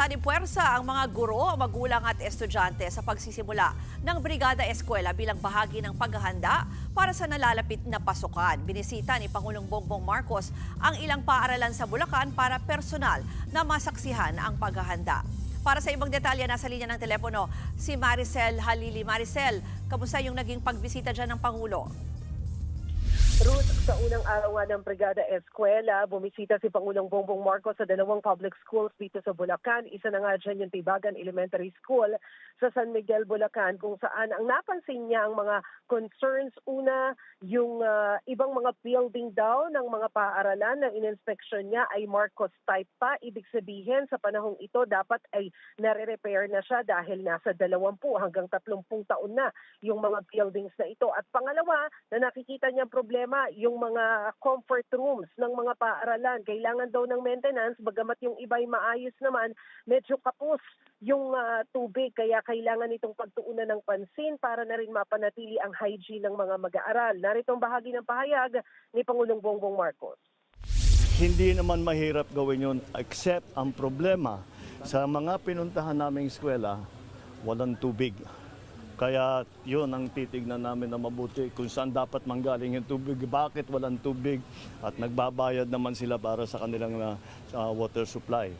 Sanipuwersa ang mga guro, magulang at estudyante sa pagsisimula ng Brigada Eskwela bilang bahagi ng paghahanda para sa nalalapit na pasukan. Binisita ni Pangulong Bongbong Marcos ang ilang paaralan sa Bulacan para personal na masaksihan ang paghahanda. Para sa ibang detalye, nasa linya ng telepono si Maricel Halili. Maricel, kamusta yung naging pagbisita dyan ng Pangulo? Ruth, sa unang araw ng Brigada Eskwela, bumisita si Pangulong Bongbong Marcos sa dalawang public schools dito sa Bulacan. Isa na nga dyan yung Tibagan Elementary School sa San Miguel, Bulacan, kung saan ang napansin niya ang mga concerns. Una, yung ah, ibang mga building daw ng mga paaralan na ininspeksyon niya ay Marcos type pa. Ibig sabihin, sa panahong ito, dapat ay nare-repair na siya dahil nasa 20 hanggang 30 taon na yung mga buildings na ito. At pangalawa, na nakikita niyang problema, yung mga comfort rooms ng mga paaralan. Kailangan daw ng maintenance, bagamat yung iba ay maayos naman, medyo kapos yung ah, tubig. Kaya kailangan itong pagtuunan ng pansin para na rin mapanatili ang hygiene ng mga mag-aaral. Narito ang bahagi ng pahayag ni Pangulong Bongbong Marcos. Hindi naman mahirap gawin yun except ang problema sa mga pinuntahan naming eskwela, walang tubig. Kaya yun ang titignan namin na mabuti kung saan dapat manggaling yung tubig, bakit walang tubig at nagbabayad naman sila para sa kanilang uh, water supply.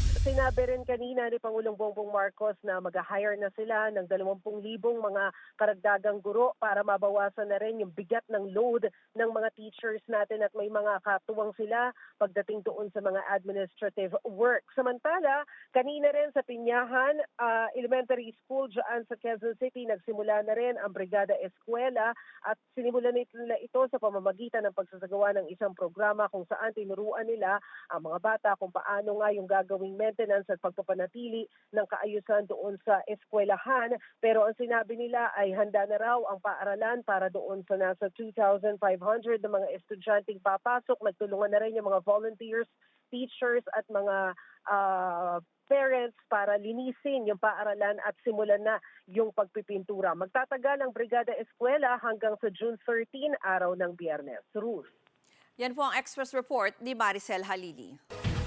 Ruth, sinabi rin kanina ni Pangulong Bongbong Marcos na mag-hire na sila ng 20,000 mga karagdagang guro para mabawasan na rin yung bigat ng load ng mga teachers natin at may mga katuwang sila pagdating doon sa mga administrative work. Samantala, kanina rin sa Pinyahan ah, Elementary School dyan sa Quezon City, nagsimula na rin ang Brigada Eskwela at sinimulan nila ito sa pamamagitan ng pagsasagawa ng isang programa kung saan tinuruan nila ang mga bata kung paano nga yung gagawing maintenance at pagpapanatili ng kaayusan doon sa eskwelahan. Pero ang sinabi nila ay handa na raw ang paaralan para doon sa nasa 2,500 na mga estudyanteng papasok. Nagtulungan na rin yung mga volunteers, teachers at mga ah, parents para linisin yung paaralan at simulan na yung pagpipintura. Magtatagal ang Brigada Eskwela hanggang sa June 13, araw ng Biyernes. Ruth. Yan po ang Express Report ni Maricel Halili.